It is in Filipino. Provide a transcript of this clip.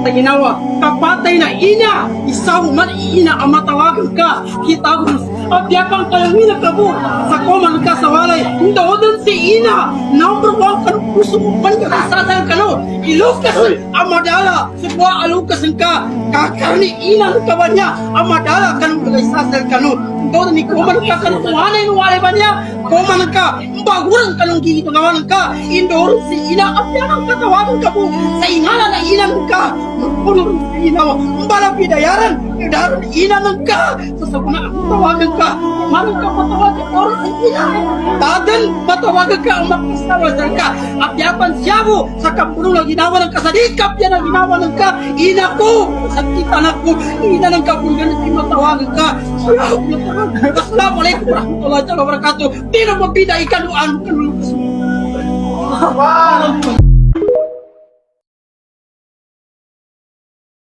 sa ginawa. Kapatay na ina, isaw man ina ang matawagan ka. Kita mo, abiyapang kalangina ka mo. Sa koman ka sa walay, si ina. Number one ka puso mo man ka sadal ka no. Ilukas ang madala. Subwa alukas ka. Kakarni ina ng kawan niya. Ang madala ka ng sadal ka no. Doon ni koman ka ka ng walay ba niya. Koman ka, baguran ka ng gigipagawan ka. Indoro si ina, abiyapang katawagan ka mo. Sa ingala na ina ng ka. Puno sa ina mo. Para pidayaran. Pidayaran ina ng ka. Sa sabuna ang ka. Manong ka matawagan oras sa ina. Tagan matawagan ka ang magpasawasan ka. Abyapan siya mo. Sa kampuno na ginawa ng kasadikap yan ang ginawa ng ka. Ina ko. Sa kita na ko. Ina ng kapulgan at matawagan ka. kita. Assalamualaikum warahmatullahi wabarakatuh. Tidak mau pindah ikan doang. Subhanallah.